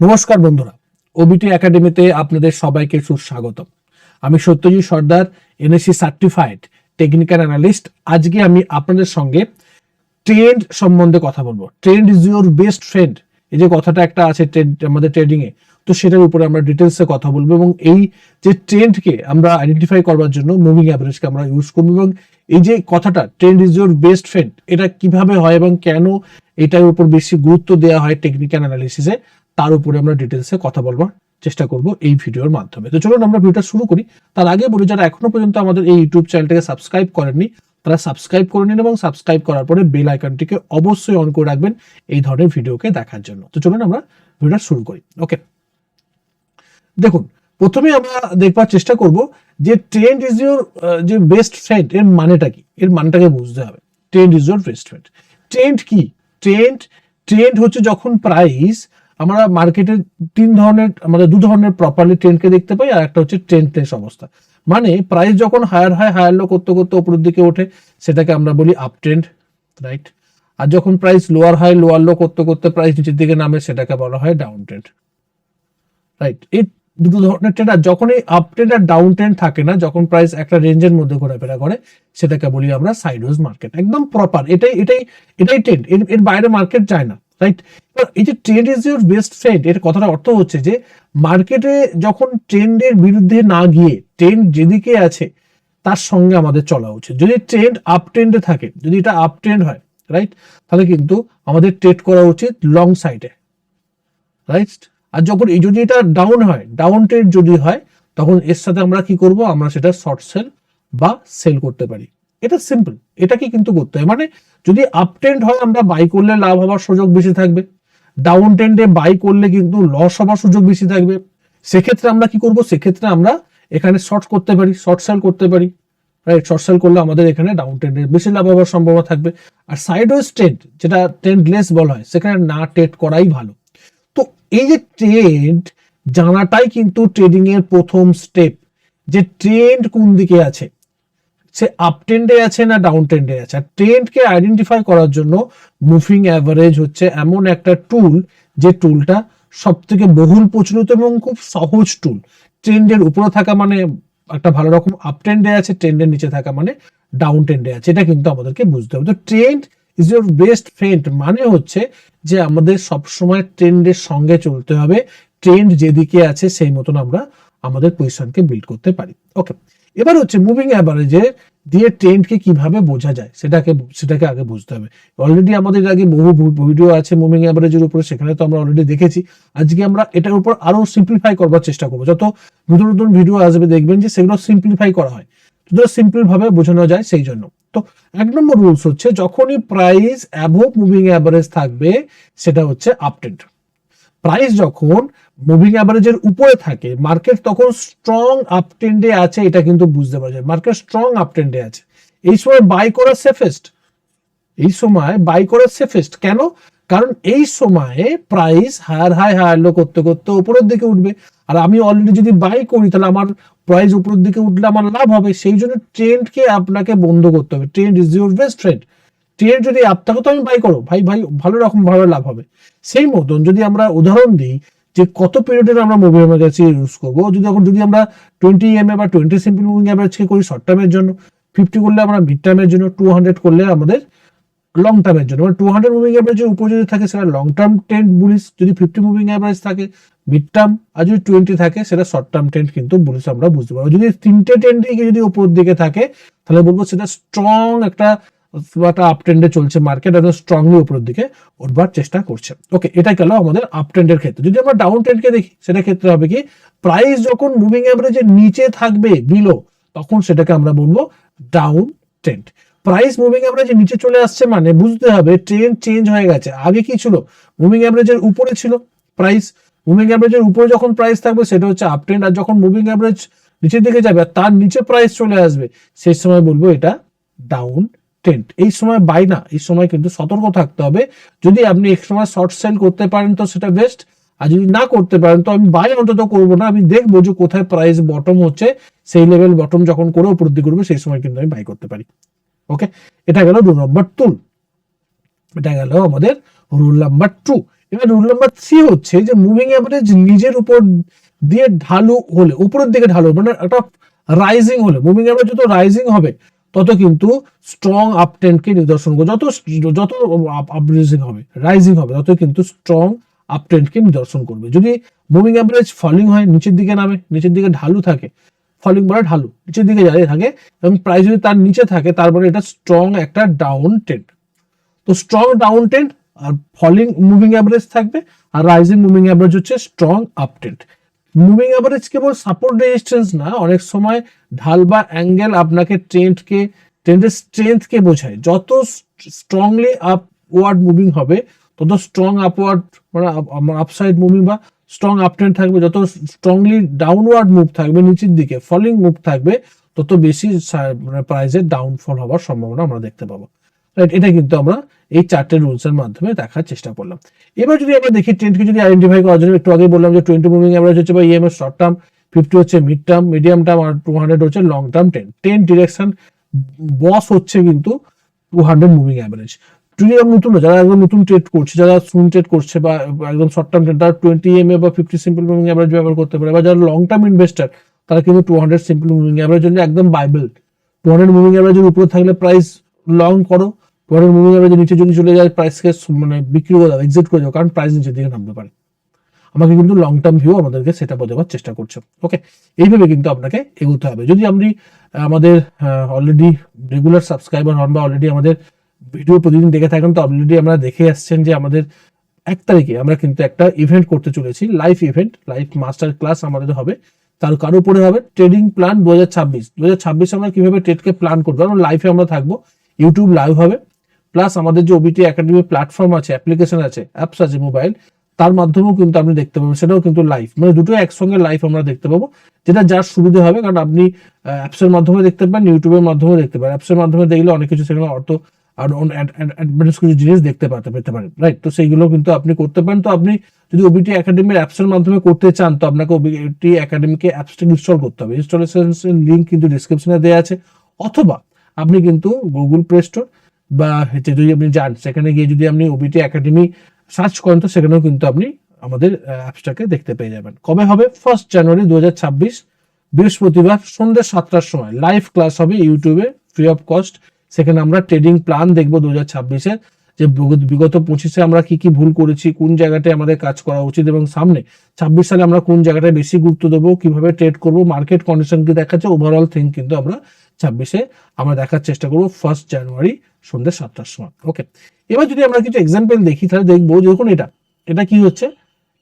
নমস্কার বন্ধুরা ওবিটি একাডেমিতে আপনাদের সবাইকে সুস্বাগতম। আমি Satyajit Sardar NSC certified technical analyst আজকে আমি আপনাদের সঙ্গে ট্রেন্ড সম্বন্ধে কথা বলব। Trend is your best friend এই যে কথাটা একটা আছে trend, আমাদের ট্রেডিং এ তো সেটার উপরে আমরা ডিটেলসে কথা বলব এবং এই যে ট্রেন্ডকে আমরা আইডেন্টিফাই করবার জন্য মুভিং অ্যাভারেজকে আমরা ইউজ করব এবং এই যে কথাটা trend is your best friend এটা কীভাবে হয় এবং কেন এটার উপর বেশি গুরুত্ব দেওয়া হয় টেকনিক্যাল অ্যানালিসিসে তার উপরে আমরা ডিটেলসে কথা বলবার চেষ্টা করব এই ভিডিওর মাধ্যমে। তো চলুন আমরা ভিডিওটা শুরু করি। তার আগে বলি, যারা এখনও পর্যন্ত আমাদের এই ইউটিউব চ্যানেলটাকে সাবস্ক্রাইব করেননি, তারা সাবস্ক্রাইব করে নিন এবং সাবস্ক্রাইব করার পরে বেল আইকনটিকে অবশ্যই অন করে রাখবেন এই ধরনের ভিডিওকে দেখার জন্য। তো চলুন আমরা ভিডিওটা শুরু করি। ওকে দেখুন, প্রথমে আমরা দেখবার চেষ্টা করব যে ট্রেন্ড ইজ ইউর যে বেস্ট ফ্রেন্ড এর মানেটা কি? এর মানেটাকে বুঝতে হবে। Trend is your best friend trend কি? ট্রেন্ড ট্রেন্ড হচ্ছে যখন প্রাইস আমরা মার্কেটে তিন ধরনের, আমাদের দু ধরনের প্রপারলি ট্রেন্ডকে দেখতে পাই, আর একটা হচ্ছে ট্রেন্ড ট্রেন্ডলেস অবস্থা। মানে প্রাইস যখন হায়ার হয় হায়ার লো করতে করতে উপরের দিকে ওঠে, সেটাকে আমরা বলি আপ ট্রেন্ড রাইট আর যখন price lower high lower low করতে করতে প্রাইস নিচের দিকে নামে, সেটাকে বলা হয় ডাউন ট্রেন্ড রাইট এই দুটো ধরনের ট্রেন্ড আর যখন এই আপ ট্রেন্ড আর ডাউন ট্রেন্ড থাকে না, যখন প্রাইস একটা রেঞ্জের মধ্যে ঘোরাফেরা করে, সেটাকে বলি আমরা সাইডওয়েজ মার্কেট একদম প্রপার এটাই এটাই এটাই ট্রেন্ড এর বাইরে মার্কেট যায় না। রাইট এই যে trend is your best friend এর কথাটা অর্থ হচ্ছে যে মার্কেটে যখন ট্রেন্ডের বিরুদ্ধে না গিয়ে ট্রেন্ড যেদিকে আছে, তার সঙ্গে আমাদের চলা উচিত। যদি ট্রেন্ড আপ ট্রেন্ডে থাকে, যদি এটা আপ ট্রেন্ড হয় রাইট তাহলে কিন্তু আমাদের ট্রেড করা উচিত লং সাইডে রাইট আর যখন এই যদি এটা ডাউন হয় ডাউন ট্রেড যদি হয়, তখন এর সাথে আমরা কি করব? আমরা সেটা শর্ট সেল বা সেল করতে পারি। এটা সিম্পল এটাকে কিন্তু করতে হয়। মানে যদি আপ ট্রেন্ড হয়, আমরা বাই করলে লাভ হওয়ার সুযোগ বেশি থাকবে। ডাউন ট্রেন্ডে বাই করলে কিন্তু লস হওয়ার সুযোগ বেশি থাকবে। সেক্ষেত্রে আমরা কি করব? সেক্ষেত্রে আমরা এখানে শর্ট করতে পারি শর্ট সেল করতে পারি। রাইট শর্ট সেল করলে আমাদের এখানে ডাউন ট্রেন্ডের বেশি লাভ হওয়ার সম্ভাবনা থাকবে। আর সাইডওয়েজ ট্রেন্ড যেটা ট্রেন্ড লেস বলা হয়, সেখানে না ট্রেড করাই ভালো। তো এই যে ট্রেন্ড জানাটাই কিন্তু ট্রেডিং এর প্রথম স্টেপ যে ট্রেন্ড কোন দিকে আছে? সে আপ ট্রেন্ডে আছে না ডাউন ট্রেন্ডে আছে? আর ট্রেন্ডকে আইডেন্টিফাই করার জন্য মুভিং অ্যাভারেজ হচ্ছে এমন একটা টুল যে টুলটা সব থেকে বহুল প্রচলিত এবং খুব সহজ টুল ট্রেন্ডের উপরে থাকা মানে একটা ভালো রকম আপ ট্রেন্ডে আছে ট্রেন্ডের নিচে থাকা মানে ডাউন ট্রেন্ডে আছে। এটা কিন্তু আমাদেরকে বুঝতে হবে। তো trend is your best friend মানে হচ্ছে যে আমাদের সবসময় ট্রেন্ডের সঙ্গে চলতে হবে। ট্রেন্ড যেদিকে আছে সেই মতন আমরা আমাদের পজিশনকে বিল্ড করতে পারি। ওকে এবার হচ্ছে মুভিং অ্যাভারেজে দিয়ে ট্রেন্ডকে কীভাবে বোঝা যায়, সেটাকে সেটাকে আগে বুঝতে হবে। অলরেডি আমাদের আগে বহু ভিডিও আছে মুভিং অ্যাভারেজের উপরে, সেখানে তো আমরা অলরেডি দেখেছি। আজকে আমরা এটার উপর আরও সিম্পলিফাই করবার চেষ্টা করব। যত নতুন নতুন ভিডিও আসবে, দেখবেন যে সেগুলো সিম্পলিফাই করা হয়। যতটা সিম্পল ভাবে বোঝানো যায়, সেই জন্য। তো এক নম্বর রুলস হচ্ছে, যখনই প্রাইস অ্যাভোভ মুভিং অ্যাভারেজ থাকবে, সেটা হচ্ছে আপট্রেন্ড প্রাইস যখন মুভিং অ্যাভারেজের উপরে থাকে মার্কেট তখন স্ট্রং আপ ট্রেন্ডে আছে, এটা কিন্তু বুঝতে পারা যায়। মার্কেট স্ট্রং আপ ট্রেন্ডে আছে। এই সময় বাই করা সেফেস্ট এই সময় বাই করা সেফেস্ট কেন? কারণ এই সময়ে price higher high higher low করতে করতে উপরের দিকে উঠবে। আর আমি অলরেডি যদি বাই করি, তাহলে আমার প্রাইস উপরের দিকে উঠলে আমার লাভ হবে। সেই জন্য ট্রেন্ডকে আপনাকে বন্ধ করতে হবে। Trend is your best trend trend যদি আপনাকে তো আমি বাই করো ভাই ভাই, ভালো রকম ভাবে লাভ হবে। সেই মতন যদি আমরা উদাহরণ দিই যে কত পিরিয়ডের আমরা মুভি এমার্জেন্সি ইউজ করব, যদি এখন যদি আমরা টোয়েন্টি এম এ বা টোয়েন্টি সিম্পল মুভিং অ্যাভারেজকে করি শর্ট টার্মের জন্য ফিফটি করলে আমরা মিড টার্মের জন্য টু হান্ড্রেড করলে আমাদের লং টার্মের জন্য। মানে টু হান্ড্রেড মুভিং অ্যাভারেজের উপর যদি থাকে, সেটা লং টার্ম ট্রেন্ড বুলিশ যদি ফিফটি মুভিং অ্যাভারেজ থাকে মিড টার্ম আর যদি টোয়েন্টি থাকে, সেটা শর্ট টার্ম ট্রেন্ড কিন্তু বুলিশ আমরা বুঝতে পারব। যদি তিনটে ট্রেন্ড যদি উপর দিকে থাকে, তাহলে বলব সেটা স্ট্রং একটা একটা আপ ট্রেন্ডে চলছে মার্কেট একদম স্ট্রংলি উপরের দিকে উঠবার চেষ্টা করছে। ওকে এটা গেল আমাদের আপ ট্রেন্ডের ক্ষেত্রে। যদি আমরা ডাউন ট্রেন্ডকে দেখি, সেটা ক্ষেত্রে হবে কি প্রাইস যখন মুভিং অ্যাভারেজের নিচে থাকবে বিলো তখন সেটাকে আমরা বলব ডাউন ট্রেন্ড প্রাইস মুভিং অ্যাভারেজের নিচে চলে আসছে মানে বুঝতে হবে ট্রেন্ড চেঞ্জ হয়ে গেছে। আগে কি ছিল? মুভিং অ্যাভারেজের উপরে ছিল প্রাইস মুভিং অ্যাভারেজের উপরে যখন প্রাইস থাকবে, সেটা হচ্ছে আপ আর যখন মুভিং অ্যাভারেজ নিচের দিকে যাবে আর তার নিচে প্রাইস চলে আসবে, সেই সময় বলব এটা ডাউন ট্রেন্ড এই সময় বাই না, এই সময় কিন্তু সতর্ক থাকতে হবে। যদি আপনি এক সময় শর্ট সেল করতে পারেন তো সেটা বেস্ট আর যদি না করতে পারেন তো আমি বাই অন্তত করব না। আমি দেখব যে কোথায় প্রাইস বটম হচ্ছে, সেই লেভেল বটম যখন করে উপর দিকে করবে সেই সময় কিন্তু আমি বাই করতে পারি। ওকে এটা গেল দু নম্বর টুল এটা গেল আমাদের রুল নাম্বার টু এবার রুল নাম্বার থ্রি হচ্ছে যে মুভিং অ্যাভারেজ নিজের উপর দিয়ে ঢালু হলে, উপরের দিকে ঢালু মানে একটা রাইজিং হলে মুভিং অ্যাভারেজ যত রাইজিং হবে তত কিন্তু স্ট্রং আপ ট্রেন্ডকে নিদর্শন করবে। যত যত আপরাইজিং হবে রাইজিং হবে, তত কিন্তু স্ট্রং আপ ট্রেন্ডকে নিদর্শন করবে। যদি মুভিং অ্যাভারেজ ফলিং হয়, নিচের দিকে নামে, নিচের দিকে ঢালু থাকে ফলিং বলে ঢালু, নিচের দিকে দাঁড়িয়ে থাকে, এবং প্রাইস যদি তার নিচে থাকে তারপরে এটা স্ট্রং একটা ডাউন ট্রেন্ড তো স্ট্রং ডাউন ট্রেন্ড আর ফলিং মুভিং অ্যাভারেজ থাকবে, আর রাইজিং মুভিং অ্যাভারেজ হচ্ছে strong up trend moving average কেবল সাপোর্ট রেজিস্ট্যান্স না, অনেক সময় ঢাল বা অ্যাঙ্গেল আপনাকে ট্রেন্ডকে ট্রেন্ডের স্ট্রেংথকে বোঝায়। যত স্ট্রংলি আপওয়ার্ড মুভিং হবে, তত স্ট্রং আপওয়ার্ড মানে আপসাইড মুভিং বা স্ট্রং আপ ট্রেন্ড থাকবে। যত স্ট্রংলি ডাউনওয়ার্ড মুভ থাকবে, নিচের দিকে ফলিং মুভ থাকবে, তত বেশি মানে প্রাইসের ডাউনফল হওয়ার সম্ভাবনা আমরা দেখতে পাবো। রাইট এটা কিন্তু আমরা এই চারটে রুলস এর মাধ্যমে দেখার চেষ্টা করলাম। এবার যদি আমরা দেখি ট্রেন্ডকে যদি আইডেন্টিফাই করার জন্য, একটু আগে বললাম যে টোয়েন্টি মুভিং অ্যাভারেজ হচ্ছে বা ইএমএস শর্ট টার্ম ফিফটি হচ্ছে মিড টার্ম মিডিয়াম টার্ম আর টু হান্ড্রেড হচ্ছে long term ten ten direction বস হচ্ছে কিন্তু টু হান্ড্রেড মুভিং অ্যাভারেজ যদি আমরা নতুন, যারা একদম নতুন ট্রেড করছে, যারা সুন ট্রেড করছে বা একদম শর্ট টার্ম ট্রেড তারা টোয়েন্টি এম এ বা ফিফটি সিম্পল মুভিং অ্যাভারেজ ব্যবহার করতে পারে। বা যারা লং টার্ম ইনভেস্টার তারা কিন্তু two hundred simple moving average জন্য একদম বাইবেল টু হান্ড্রেড মুভিং অ্যাভারেজের উপরে থাকলে প্রাইস লং করো। টু হান্ড্রেড মুভিং অ্যাভারেজের নিচে যদি চলে যায় প্রাইসকে মানে বিক্রি করে দাও এক্সিট করে দাও, কারণ প্রাইস নিচের দিকে নামতে পারে। আমাকে কিন্তু লং টার্ম ভিউ আমাদেরকে সেটা বোঝাবার চেষ্টা করছে। ওকে এইভাবে কিন্তু আপনাকে এগোতে হবে। যদি আপনি আমাদের অলরেডি রেগুলার সাবস্ক্রাইবার হন বা অলরেডি আমাদের ভিডিও প্রতিদিন দেখে থাকেন, তো অলরেডি আমরা দেখে আসছেন যে আমাদের এক তারিখে আমরা কিন্তু একটা ইভেন্ট করতে চলেছি live event live master class আমাদের হবে। তার কার উপরে হবে? ট্রেডিং প্ল্যান দু হাজার ছাব্বিশ। দু হাজার ছাব্বিশে আমরা কীভাবে ট্রেডকে প্ল্যান করব? কারণ লাইভে আমরা থাকব ইউটিউব লাইভ হবে। প্লাস আমাদের যে ওবিটি একাডেমি প্ল্যাটফর্ম আছে অ্যাপ্লিকেশন আছে অ্যাপস আছে মোবাইল তার মাধ্যমেও কিন্তু আপনি দেখতে পাবেন। সেটাও কিন্তু লাইভ মানে দুটো একসঙ্গে লাইভ আমরা দেখতে পাবো, যেটা যার সুবিধা হবে, কারণ আপনি অ্যাপসের মাধ্যমে দেখতে পারেন ইউটিউবের মাধ্যমে দেখতে পারেন। অ্যাপসের মাধ্যমে দেখলে অনেক কিছু সেখানে অর্থ আর অ্যাডভান্স কিছু জিনিস দেখতে পাতে, পেতে পারেন রাইট তো সেইগুলো কিন্তু আপনি করতে পারেন। তো আপনি যদি ওবিটি একাডেমির অ্যাপসের মাধ্যমে করতে চান, তো আপনাকে ওবিটি একাডেমিকে অ্যাপসটা ইনস্টল করতে হবে। ইনস্টলেশন লিঙ্ক কিন্তু ডিসক্রিপশনে দেওয়া আছে। অথবা আপনি কিন্তু গুগল প্লে স্টোর বা হচ্ছে যদি আপনি যান, সেখানে গিয়ে যদি আপনি ওবিটি একাডেমি সার্চ করেন, তো সেখানেও কিন্তু আপনি আমাদের অ্যাপসটাকে দেখতে পেয়ে যাবেন। কবে হবে? ফার্স্ট জানুয়ারি দু বৃহস্পতিবার সন্ধ্যে সাতটার সময়। লাইভ ক্লাস হবে ইউটিউবে ফ্রি অফ কস্ট সেখানে আমরা ট্রেডিং প্ল্যান দেখব দু হাজার ছাব্বিশে, যে বিগত- বিগত পঁচিশে আমরা কি কি ভুল করেছি, কোন জায়গাটায় আমাদের কাজ করা উচিত এবং সামনে ছাব্বিশ সালে আমরা কোন জায়গাটায় বেশি গুরুত্ব দেবো, কীভাবে ট্রেড করব মার্কেট কন্ডিশন কি দেখাচ্ছে ওভারঅল থিং কিন্তু আমরা ছাব্বিশে আমরা দেখার চেষ্টা করব ফার্স্ট জানুয়ারি সন্ধ্যে সাতটার সময় ওকে এবার যদি আমরা কিছু এক্সাম্পল দেখি, তাহলে দেখব দেখুন এটা এটা কি হচ্ছে?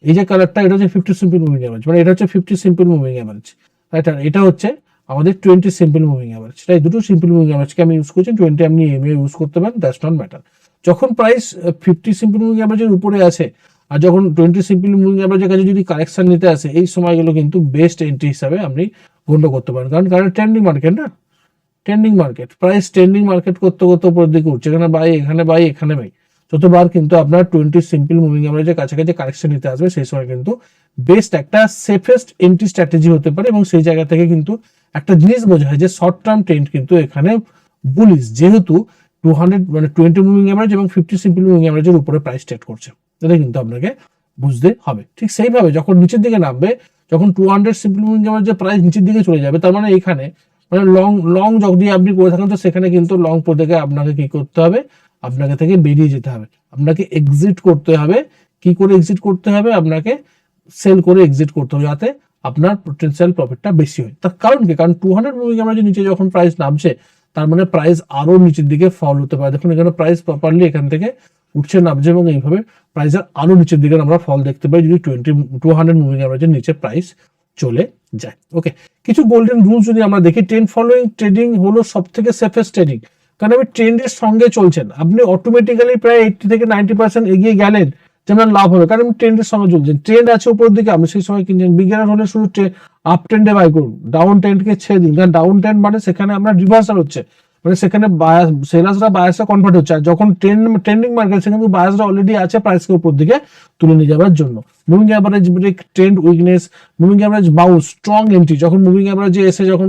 এই যে কালারটা এটা হচ্ছে ফিফটি সিম্পল মুভিং অ্যাভারেজ মানে এটা হচ্ছে fifty simple moving average right আর এটা হচ্ছে আমাদের টোয়েন্টি সিম্পল মুভিং অ্যাভারেজ তাই দুটো সিম্পল মুভিং অ্যাভারেজকে আমি ইউজ করছি টোয়েন্টি আপনি এম এ ইউজ করতে পারেন দ্যাটস নট ম্যাটার যখন প্রাইস ফিফটি সিম্পল মুভিং অ্যাভারেজের উপরে আছে, আর যখন টোয়েন্টি সিম্পল মুভিং অ্যাভারেজের কাছে যদি কারেকশন নিতে আসে, এই সময়গুলো কিন্তু বেস্ট এন্ট্রি হিসাবে আপনি গণ্য করতে পারেন, কারণ কারণ ট্রেন্ডিং মার্কেট না? Trending market price trending market করতে করতে উপরের দিকে উঠছে। এখানে বাই এখানে বাই এখানে বাই যতবার কিন্তু আপনার টোয়েন্টি সিম্পল মুভিং অ্যাভারেজের কাছাকাছি কারেকশন নিতে আসবে, সেই সময় কিন্তু বেস্ট একটা সেফেস্ট এন্ট্রি স্ট্র্যাটেজি হতে পারে এবং সেই জায়গা থেকে কিন্তু একটা জিনিস বোঝায় যে শর্ট টার্ম ট্রেন্ড কিন্তু এখানে বুলিশ যেহেতু টু হান্ড্রেড মানে টোয়েন্টি মুভিং অ্যাভারেজ এবং ফিফটি সিম্পল মুভিং অ্যাভারেজের উপরে প্রাইস ট্রেড করছে। এটা কিন্তু আপনাকে বুঝতে হবে। ঠিক সেইভাবে যখন নিচের দিকে নামবে, যখন টু হান্ড্রেড সিম্পল মুভিং অ্যাভারেজের প্রাইস নিচের দিকে চলে যাবে, তার মানে এখানে মানে লং লং যদি আপনি করে থাকেন, তো সেখানে কিন্তু লং থেকে আপনাকে কি করতে হবে? আপনাকে থেকে বেরিয়ে যেতে হবে। আপনাকে এক্সিট করতে হবে। কি করে এক্সিট করতে হবে? আপনাকে সেল করে এক্সিট করতে হবে, যাতে আপনার পোটেন্সিয়াল প্রফিটটা বেশি হয়। তার কারণ কি? কারণ টু হান্ড্রেড মুভিং আমরা যে নিচে যখন প্রাইস নামছে, তার মানে প্রাইস আরও নিচের দিকে ফল হতে পারে। দেখুন, এখানে প্রাইস প্রপারলি এখান থেকে উঠছে, নামছে এবং এইভাবে প্রাইসের আরও নিচের দিকে আমরা ফল দেখতে পাই। যদি টোয়েন্টি টু হান্ড্রেড মুভিং অ্যাভারেজের নিচে প্রাইস চলে যায়। ওকে কিছু গোল্ডেন রুলস যদি আমরা দেখি ট্রেন্ড ফলোয়িং ট্রেডিং হলো সব থেকে সেফেস্ট ট্রেডিং কারণ আপনি ট্রেন্ডের সঙ্গে চলছেন আপনি অটোমেটিক্যালি প্রায় এইটটি থেকে নাইনটি পার্সেন্ট এগিয়ে গেলেন যে আপনার লাভ হবে কারণ ট্রেন্ডের সঙ্গে চলছেন ট্রেন্ড আছে উপর দিকে, আপনি সেই সময় কিনছেন। বিজ্ঞানের হলে শুধু আপ ট্রেন্ডে বাই করুন। ডাউন ট্রেন্ডকে ছেড়ে দিন। কারণ ডাউন ট্রেন্ড মানে সেখানে আমরা রিভার্সাল হচ্ছে। মানে সেখানে সেলার্সরা বায়াসে কনভার্ট হচ্ছে। আর যখন ট্রেন্ড ট্রেন্ডিং মার্কেট সেখানে কিন্তু বায়াসরা অলরেডি আছে প্রাইসকে উপর দিকে তুলে নিয়ে যাওয়ার জন্য। Moving average break trend weakness moving average bounce strong entry যখন মুভিং অ্যাভারেজে এসে যখন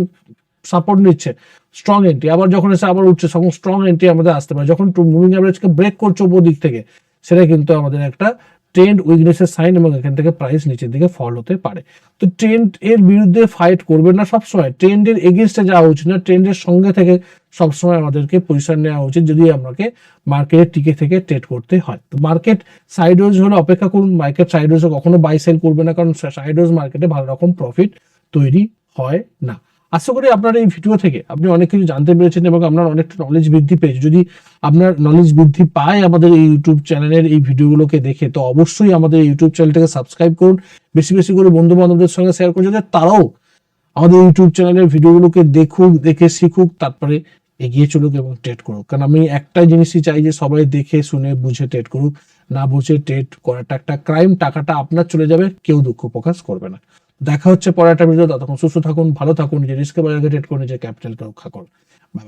সাপোর্ট নিচ্ছে স্ট্রং এন্ট্রি আবার যখন এসে আবার উঠছে, তখন স্ট্রং এন্ট্রি আমাদের আসতে পারে। যখন মুভিং অ্যাভারেজকে ব্রেক করছে উপর দিক থেকে, সেটা কিন্তু আমাদের একটা ট্রেন্ড উইকনেসের সাইন এবং এখান থেকে প্রাইস নিচের দিকে ফল হতে পারে। তো ট্রেন্ড এর বিরুদ্ধে ফাইট করবেন না সবসময়। ট্রেন্ডের এগেনস্টে যাওয়া উচিত না। ট্রেন্ডের সঙ্গে থেকে সবসময় আমাদেরকে পজিশন নেওয়া উচিত যদি আমাকে মার্কেটে টিকে থেকে ট্রেড করতে হয়। তো মার্কেট সাইডওয়েজ হলে অপেক্ষা করুন। মার্কেট সাইডওয়েজে কখনো বাই সেল করবে না। কারণ সাইডওয়েজ মার্কেটে ভালো রকম প্রফিট তৈরি হয় না। আশা করি আপনার এই ভিডিও থেকে আপনি অনেক কিছু জানতে পেরেছেন এবং আপনার অনেকটা নলেজ বৃদ্ধি পেয়েছে। যদি আপনার নলেজ বৃদ্ধি পায় আমাদের এই ইউটিউব চ্যানেলের এই ভিডিওগুলোকে দেখে, তো অবশ্যই আমাদের ইউটিউব চ্যানেলটাকে সাবস্ক্রাইব করুন। বেশি বেশি করে বন্ধু বান্ধবদের সঙ্গে শেয়ার করুন, যাতে তারাও আমাদের ইউটিউব চ্যানেলের ভিডিওগুলোকে দেখুক, দেখে শিখুক, তারপরে এগিয়ে চলুক এবং ট্রেড করুক। কারণ আমি একটাই জিনিসই চাই যে সবাই দেখে, শুনে, বুঝে ট্রেড করুক। না বুঝে ট্রেড করাটা একটা ক্রাইম টাকাটা আপনার চলে যাবে, কেউ দুঃখ প্রকাশ করবে না। দেখা হচ্ছে পরে একটা ভিডিও ততক্ষণ সুস্থ থাকুন, ভালো থাকুন, নিজের রিস্কে বাজারকে ট্রেড করুন ক্যাপিটালকে রক্ষা করুন। বাই